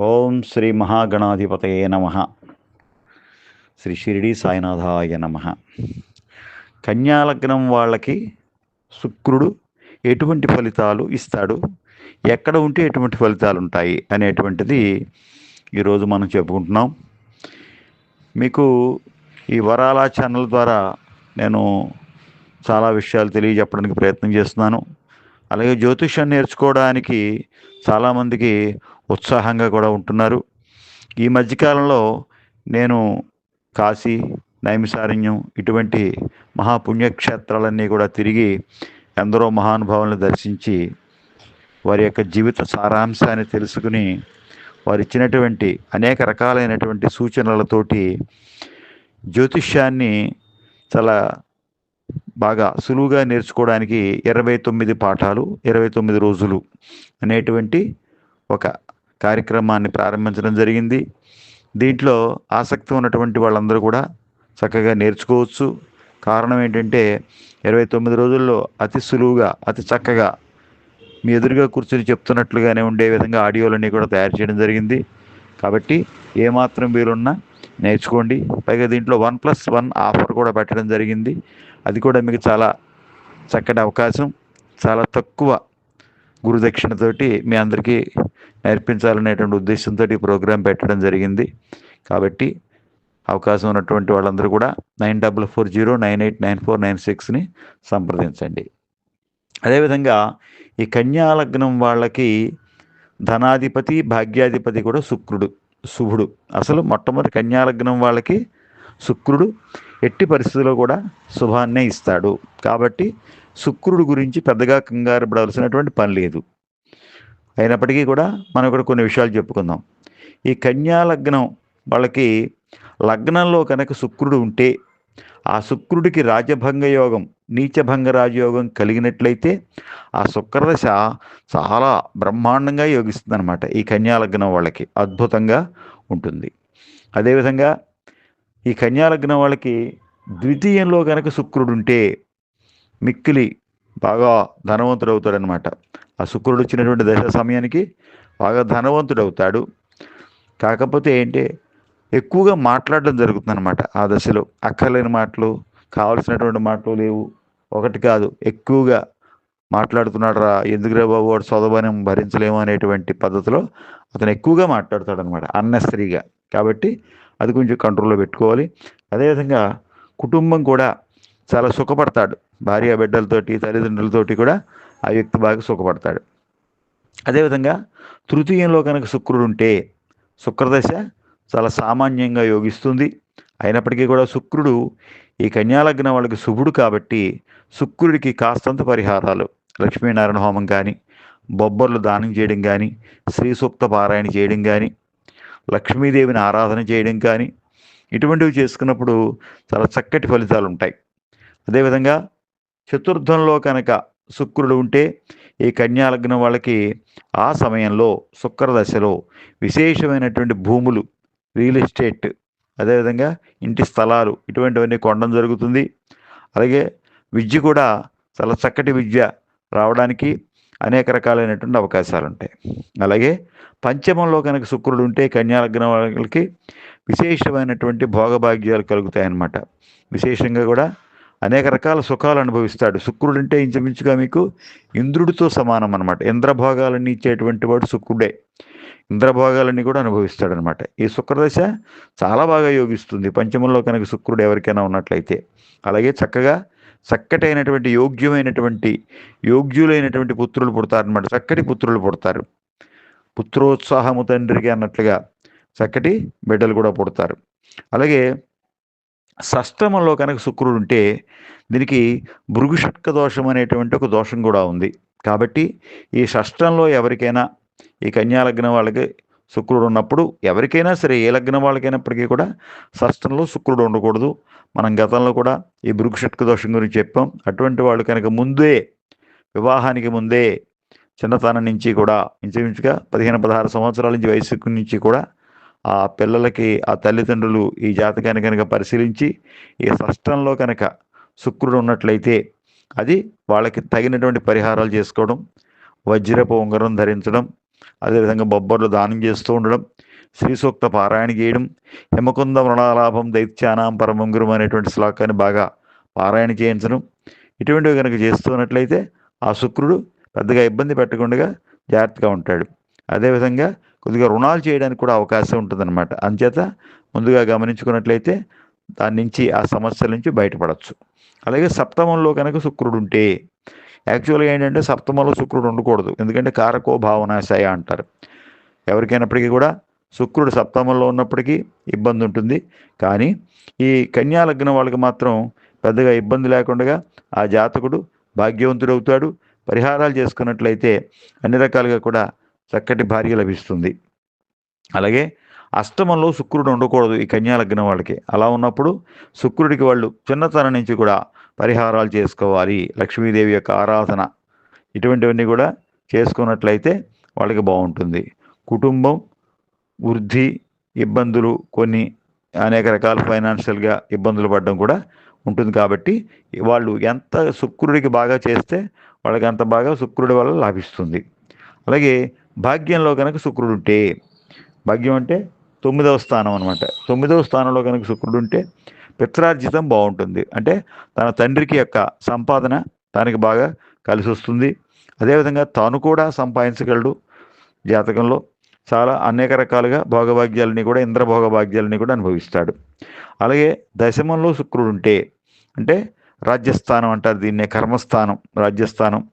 ఓం శ్రీ మహాగణాధిపతయే నమ. శ్రీ షిరిడి సాయినాథాయ నమ. కన్యాలగ్నం వాళ్ళకి శుక్రుడు ఎటువంటి ఫలితాలు ఇస్తాడు? ఎక్కడ ఉంటే ఎటువంటి ఫలితాలు ఉంటాయి? అనేటువంటిది ఈరోజు మనం చెప్పుకుంటున్నాం. మీకు ఈ వరాల ఛానల్ ద్వారా నేను చాలా విషయాలు తెలియజెప్పడానికి ప్రయత్నం చేస్తున్నాను. అలాగే జ్యోతిష్యం నేర్చుకోవడానికి చాలామందికి ఉత్సాహంగా కూడా ఉంటున్నారు. ఈ మధ్యకాలంలో నేను కాశీ నైమిసారణ్యం ఇటువంటి మహాపుణ్యక్షేత్రాలన్నీ కూడా తిరిగి ఎందరో మహానుభావులను దర్శించి వారి యొక్క జీవిత సారాంశాన్ని తెలుసుకుని వారు ఇచ్చినటువంటి అనేక రకాలైనటువంటి సూచనలతోటి జ్యోతిష్యాన్ని చాలా బాగా సులువుగా నేర్చుకోవడానికి ఇరవై తొమ్మిది పాఠాలు ఇరవై తొమ్మిది రోజులు అనేటువంటి ఒక కార్యక్రమాన్ని ప్రారంభించడం జరిగింది. దీంట్లో ఆసక్తి ఉన్నటువంటి వాళ్ళందరూ కూడా చక్కగా నేర్చుకోవచ్చు. కారణం ఏంటంటే ఇరవై తొమ్మిది రోజుల్లో అతి సులువుగా అతి చక్కగా మీ ఎదురుగా కూర్చొని చెప్తున్నట్లుగానే ఉండే విధంగా ఆడియోలన్నీ కూడా తయారు చేయడం జరిగింది. కాబట్టి ఏమాత్రం వీలున్నా నేర్చుకోండి. పైగా దీంట్లో వన్ ప్లస్ వన్ ఆఫర్ కూడా పెట్టడం జరిగింది. అది కూడా మీకు చాలా చక్కటి అవకాశం. చాలా తక్కువ గురుదక్షిణతోటి మీ అందరికీ నేర్పించాలనేటువంటి ఉద్దేశంతో ఈ ప్రోగ్రాం పెట్టడం జరిగింది. కాబట్టి అవకాశం ఉన్నటువంటి వాళ్ళందరూ కూడా nine double four zero nine eight nine four nine సిక్స్ని సంప్రదించండి. అదేవిధంగా ఈ కన్యాలగ్నం వాళ్ళకి ధనాధిపతి భాగ్యాధిపతి కూడా శుక్రుడు శుభుడు. అసలు మొట్టమొదటి కన్యాలగ్నం వాళ్ళకి శుక్రుడు ఎట్టి పరిస్థితుల్లో కూడా శుభాన్నే ఇస్తాడు. కాబట్టి శుక్రుడు గురించి పెద్దగా కంగారు పడవలసినటువంటి పని లేదు. అయినప్పటికీ కూడా మనం ఇక్కడ కొన్ని విషయాలు చెప్పుకుందాం. ఈ కన్యా లగ్నం వాళ్ళకి లగ్నంలో కనుక శుక్రుడు ఉంటే ఆ శుక్రుడికి రాజభంగ యోగం నీచభంగ రాజయోగం కలిగినట్లయితే ఆ శుక్రదశ చాలా బ్రహ్మాండంగా యోగిస్తుంది అనమాట ఈ కన్యా లగ్నం వాళ్ళకి. అద్భుతంగా ఉంటుంది. అదేవిధంగా ఈ కన్యాలగ్నం వాళ్ళకి ద్వితీయంలో కనుక శుక్రుడు ఉంటే మిక్కిలి బాగా ధనవంతుడు అవుతాడనమాట ఆ శుక్రుడు వచ్చినటువంటి దశ సమయానికి బాగా ధనవంతుడు అవుతాడు కాకపోతే ఏంటి? ఎక్కువగా మాట్లాడడం జరుగుతుంది అనమాట ఆ దశలో. అక్కర్లేని మాటలు కావలసినటువంటి మాటలు లేవు. ఒకటి కాదు ఎక్కువగా మాట్లాడుతున్నాడు రా ఎందుకురా బాబు వాడు చదవనం భరించలేము అనేటువంటి పద్ధతిలో అతను ఎక్కువగా మాట్లాడతాడు అనమాట కాబట్టి అది కొంచెం కంట్రోల్లో పెట్టుకోవాలి. అదేవిధంగా కుటుంబం కూడా చాలా సుఖపడతాడు. భార్య బిడ్డలతోటి తల్లిదండ్రులతోటి కూడా ఆ వ్యక్తి బాగా సుఖపడతాడు. అదేవిధంగా తృతీయంలో కనుక శుక్రుడు ఉంటే శుక్రదశ చాలా సామాన్యంగా యోగిస్తుంది. అయినప్పటికీ కూడా శుక్రుడు ఈ కన్యాలగ్నం వాళ్ళకి శుభుడు కాబట్టి శుక్రుడికి కాస్తంత పరిహారాలు. లక్ష్మీనారాయణ హోమం కానీ బొబ్బర్లు దానం చేయడం కానీ శ్రీ సూక్త పారాయణ చేయడం కానీ లక్ష్మీదేవిని ఆరాధన చేయడం కానీ ఇటువంటివి చేసుకున్నప్పుడు చాలా చక్కటి ఫలితాలు ఉంటాయి. అదేవిధంగా చతుర్థంలో కనుక శుక్రుడు ఉంటే ఈ కన్యాలగ్నం వాళ్ళకి ఆ సమయంలో శుక్రదశలో విశేషమైనటువంటి భూములు రియల్ ఎస్టేట్ అదేవిధంగా ఇంటి స్థలాలు ఇటువంటివన్నీ కొనడం జరుగుతుంది. అలాగే విద్య కూడా చాలా చక్కటి విద్య రావడానికి అనేక రకాలైనటువంటి అవకాశాలు ఉంటాయి అలాగే పంచమంలో కనుక శుక్రుడు ఉంటే కన్యాలగ్నం వాళ్ళకి విశేషమైనటువంటి భోగభాగ్యాలు కలుగుతాయి అన్నమాట విశేషంగా కూడా అనేక రకాల సుఖాలు అనుభవిస్తాడు. శుక్రుడు అంటే ఇంచుమించుగా మీకు ఇంద్రుడితో సమానం అనమాట ఇంద్రభోగాలన్నీ ఇచ్చేటువంటి వాడు శుక్రుడే. ఇంద్రభోగాలన్నీ కూడా అనుభవిస్తాడనమాట ఈ శుక్రదశ చాలా బాగా యోగిస్తుంది. పంచమంలో కనుక శుక్రుడు ఎవరికైనా ఉన్నట్లయితే. అలాగే చక్కగా చక్కటైనటువంటి యోగ్యమైనటువంటి యోగ్యులైనటువంటి పుత్రులు పుడతారనమాట చక్కటి పుత్రులు పుడతారు. పుత్రోత్సాహము తండ్రికి అన్నట్లుగా చక్కటి బిడ్డలు కూడా పుడతారు. అలాగే షష్టమంలో కనుక శుక్రుడు ఉంటే దీనికి భృగుషట్క దోషం అనేటువంటి ఒక దోషం కూడా ఉంది. కాబట్టి ఈ షష్టంలో ఎవరికైనా ఈ కన్యాలగ్నం వాళ్ళకి శుక్రుడు ఉన్నప్పుడు ఎవరికైనా సరే ఏ లగ్నం వాళ్ళకైనప్పటికీ కూడా షష్టంలో శుక్రుడు ఉండకూడదు. మనం గతంలో కూడా ఈ భృగుషట్క దోషం గురించి చెప్పాం. అటువంటి వాళ్ళు కనుక ముందే వివాహానికి ముందే చిన్నతనం నుంచి కూడా ఇంచుమించుగా పదిహేను పదహారు సంవత్సరాల నుంచి వయసు నుంచి కూడా ఆ పిల్లలకి ఆ తల్లిదండ్రులు ఈ జాతకాన్ని కనుక పరిశీలించి ఈ షష్టంలో కనుక శుక్రుడు ఉన్నట్లయితే అది వాళ్ళకి తగినటువంటి పరిహారాలు చేసుకోవడం వజ్రపు ఉంగరం ధరించడం అదేవిధంగా బొబ్బర్లు దానం చేస్తూ ఉండడం శ్రీ సూక్త పారాయణ చేయడం హిమకుంద మృణాలాభం దైత్యానాం పరమంగురం అనేటువంటి శ్లోకాన్ని బాగా పారాయణ చేయించడం ఇటువంటివి కనుక చేస్తున్నట్లయితే ఆ శుక్రుడు పెద్దగా ఇబ్బంది పెట్టకుండా జాగ్రత్తగా ఉంటాడు. అదేవిధంగా కొద్దిగా రుణాలు చేయడానికి కూడా అవకాశం ఉంటుందన్నమాట. అంచేత ముందుగా గమనించుకున్నట్లయితే దాని నుంచి ఆ సమస్యల నుంచి బయటపడవచ్చు అలాగే సప్తమంలో కనుక శుక్రుడు ఉంటే యాక్చువల్గా ఏంటంటే సప్తమంలో శుక్రుడు ఉండకూడదు. ఎందుకంటే కారకో భావనాశయ అంటారు. ఎవరికైనప్పటికీ కూడా శుక్రుడు సప్తమంలో ఉన్నప్పటికీ ఇబ్బంది ఉంటుంది. కానీ ఈ కన్యా లగ్నం వాళ్ళకి మాత్రం పెద్దగా ఇబ్బంది లేకుండా ఆ జాతకుడు భాగ్యవంతుడవుతాడు. పరిహారాలు చేసుకున్నట్లయితే అన్ని రకాలుగా కూడా చక్కటి భార్య లభిస్తుంది. అలాగే అష్టమంలో శుక్రుడు ఉండకూడదు ఈ కన్యా లగ్నం వాళ్ళకి. అలా ఉన్నప్పుడు శుక్రుడికి వాళ్ళు చిన్నతనం నుంచి కూడా పరిహారాలు చేసుకోవాలి. లక్ష్మీదేవి యొక్క ఆరాధన ఇటువంటివన్నీ కూడా చేసుకున్నట్లయితే వాళ్ళకి బాగుంటుంది. కుటుంబం వృద్ధి ఇబ్బందులు కొన్ని అనేక రకాల ఫైనాన్షియల్గా ఇబ్బందులు పడడం కూడా ఉంటుంది కాబట్టి వాళ్ళు ఎంత శుక్రుడికి బాగా చేస్తే వాళ్ళకి అంత బాగా శుక్రుడి వల్ల లాభిస్తుంది. అలాగే భాగ్యంలో కనుక శుక్రుడు ఉంటే భాగ్యం అంటే తొమ్మిదవ స్థానం అనమాట తొమ్మిదవ స్థానంలో కనుక శుక్రుడు ఉంటే పిత్రార్జితం బాగుంటుంది. అంటే తన తండ్రికి యొక్క సంపాదన తనకి బాగా కలిసి వస్తుంది. అదేవిధంగా తాను కూడా సంపాదించగలడు జాతకంలో. చాలా అనేక రకాలుగా భోగభాగ్యాలని కూడా ఇంద్ర భోగభాగ్యాలని కూడా అనుభవిస్తాడు. అలాగే దశమంలో శుక్రుడు ఉంటే అంటే రాజ్యస్థానం అంటారు దీన్నే కర్మస్థానం రాజ్యస్థానం.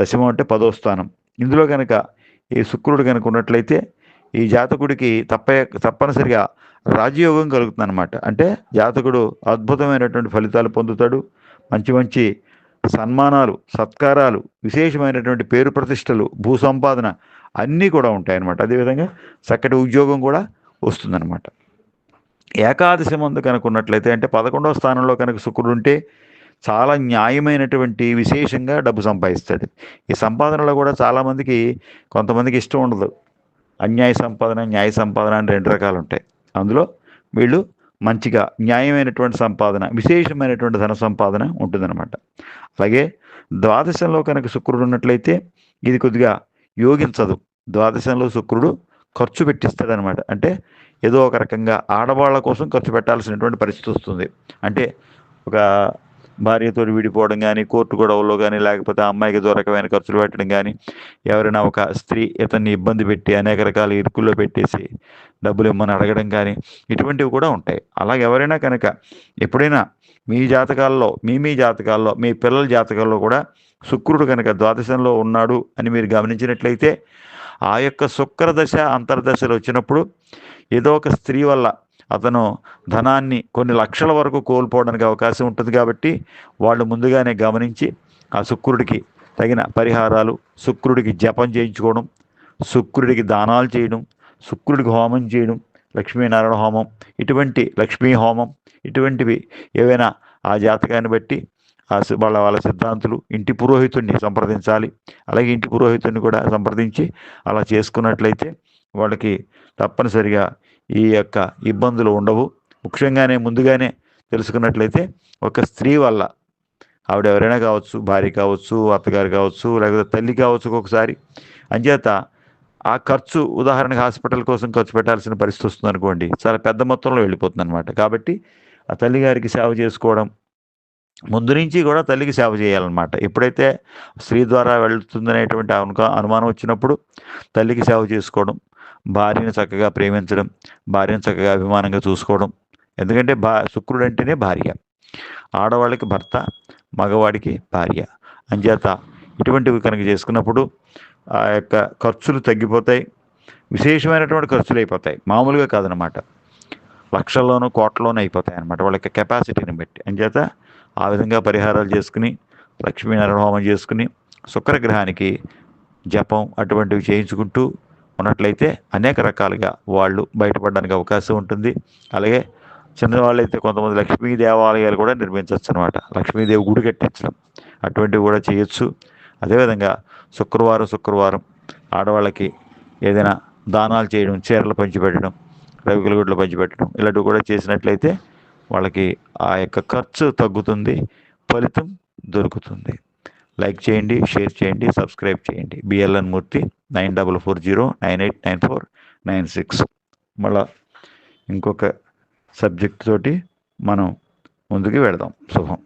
దశమం అంటే పదో స్థానం. ఇందులో కనుక ఈ శుక్రుడు కనుక ఉన్నట్లయితే ఈ జాతకుడికి తప్ప తప్పనిసరిగా రాజయోగం కలుగుతుంది అనమాట అంటే జాతకుడు అద్భుతమైనటువంటి ఫలితాలు పొందుతాడు. మంచి మంచి సన్మానాలు సత్కారాలు విశేషమైనటువంటి పేరు ప్రతిష్టలు భూ సంపాదన అన్నీ కూడా ఉంటాయన్నమాట. అదేవిధంగా చక్కటి ఉద్యోగం కూడా వస్తుందన్నమాట. ఏకాదశి మందు కనుక ఉన్నట్లయితే అంటే పదకొండవ స్థానంలో కనుక శుక్రుడు ఉంటే చాలా న్యాయమైనటువంటి విశేషంగా డబ్బు సంపాదిస్తాడు. ఈ సంపాదనలో కూడా చాలామందికి కొంతమందికి ఇష్టం ఉండదు. అన్యాయ సంపాదన న్యాయ సంపాదన అని రెండు రకాలు ఉంటాయి. అందులో వీళ్ళు మంచిగా న్యాయమైనటువంటి సంపాదన విశేషమైనటువంటి ధన సంపాదన ఉంటుందన్నమాట. అలాగే ద్వాదశంలో కనుక శుక్రుడు ఉన్నట్లయితే ఇది కొద్దిగా యోగించదు ద్వాదశంలో శుక్రుడు ఖర్చు పెట్టిస్తాడనమాట అంటే ఏదో ఒక రకంగా ఆడవాళ్ళ కోసం ఖర్చు పెట్టాల్సినటువంటి పరిస్థితి వస్తుంది. అంటే ఒక భార్యతో విడిపోవడం కానీ కోర్టు గొడవల్లో కానీ లేకపోతే అమ్మాయికి దొరకమైన ఖర్చులు పెట్టడం కానీ ఎవరైనా ఒక స్త్రీ ఇతన్ని ఇబ్బంది పెట్టి అనేక రకాల ఇరుకుల్లో పెట్టేసి డబ్బులు ఇమ్మని అడగడం కానీ ఇటువంటివి కూడా ఉంటాయి. అలాగే ఎవరైనా కనుక ఎప్పుడైనా మీ జాతకాల్లో మీ మీ జాతకాల్లో మీ పిల్లల జాతకాల్లో కూడా శుక్రుడు కనుక ద్వాదశంలో ఉన్నాడు అని మీరు గమనించినట్లయితే ఆ యొక్క శుక్రదశ అంతర్దశలు వచ్చినప్పుడు ఏదో ఒక స్త్రీ వల్ల అతను ధనాన్ని కొన్ని లక్షల వరకు కోల్పోవడానికి అవకాశం ఉంటుంది కాబట్టి వాళ్ళు ముందుగానే గమనించి ఆ శుక్రుడికి తగిన పరిహారాలు శుక్రుడికి జపం చేయించుకోవడం శుక్రుడికి దానాలు చేయడం శుక్రుడికి హోమం చేయడం లక్ష్మీనారాయణ హోమం ఇటువంటి లక్ష్మీ హోమం ఇటువంటివి ఏవైనా ఆ జాతకాన్ని బట్టి ఆ సి- వాళ్ళ వాళ్ళ సిద్ధాంతులు ఇంటి పురోహితుడిని సంప్రదించాలి. అలాగే ఇంటి పురోహితుడిని కూడా సంప్రదించి అలా చేసుకున్నట్లయితే వాళ్ళకి తప్పనిసరిగా ఈ యొక్క ఇబ్బందులు ఉండవు. ముఖ్యంగానే ముందుగానే తెలుసుకున్నట్లయితే ఒక స్త్రీ వల్ల ఆవిడ ఎవరైనా కావచ్చు భార్య కావచ్చు అత్తగారు కావచ్చు లేకపోతే తల్లి కావచ్చు ఒక్కొక్కసారి. అంచేత ఆ ఖర్చు ఉదాహరణకు హాస్పిటల్ కోసం ఖర్చు పెట్టాల్సిన పరిస్థితి వస్తుంది అనుకోండి చాలా పెద్ద మొత్తంలో వెళ్ళిపోతుంది అనమాట కాబట్టి ఆ తల్లిగారికి సేవ చేసుకోవడం ముందు నుంచి కూడా తల్లికి సేవ చేయాలన్నమాట. ఎప్పుడైతే స్త్రీ ద్వారా వెళ్తుందనేటువంటి అనుక అనుమానం వచ్చినప్పుడు తల్లికి సేవ చేసుకోవడం భార్యను చక్కగా ప్రేమించడం భార్యను చక్కగా అభిమానంగా చూసుకోవడం. ఎందుకంటే భా శుక్రుడు అంటేనే భార్య. ఆడవాళ్ళకి భర్త మగవాడికి భార్య. అంచేత ఇటువంటివి కనుక చేసుకున్నప్పుడు ఆ యొక్క ఖర్చులు తగ్గిపోతాయి. విశేషమైనటువంటి ఖర్చులు అయిపోతాయి. మామూలుగా కాదనమాట లక్షల్లోనూ కోట్లలోనూ అయిపోతాయి అనమాట వాళ్ళ యొక్క కెపాసిటీని బట్టి. అంచేత ఆ విధంగా పరిహారాలు చేసుకుని లక్ష్మీనారాయణ హోమం చేసుకుని శుక్రగ్రహానికి జపం అటువంటివి చేయించుకుంటూ ఉన్నట్లయితే అనేక రకాలుగా వాళ్ళు బయటపడడానికి అవకాశం ఉంటుంది. అలాగే చిన్నవాళ్ళు అయితే కొంతమంది లక్ష్మీ దేవాలయాలు కూడా నిర్మించవచ్చు అనమాట లక్ష్మీదేవి గుడి కట్టించడం అటువంటివి కూడా చేయొచ్చు. అదేవిధంగా శుక్రవారం శుక్రవారం ఆడవాళ్ళకి ఏదైనా దానాలు చేయడం చీరలు పంచిపెట్టడం రవికుల గుడ్లు పంచిపెట్టడం ఇలాంటివి కూడా చేసినట్లయితే వాళ్ళకి ఆ యొక్క ఖర్చు తగ్గుతుంది ఫలితం దొరుకుతుంది. లైక్ చేయండి షేర్ చేయండి సబ్స్క్రైబ్ చేయండి. BLN Murthy nine double four zero nine eight nine four nine six మళ్ళా ఇంకొక సబ్జెక్ట్ తోటి మనం ముందుకు వెళదాం. శుభం.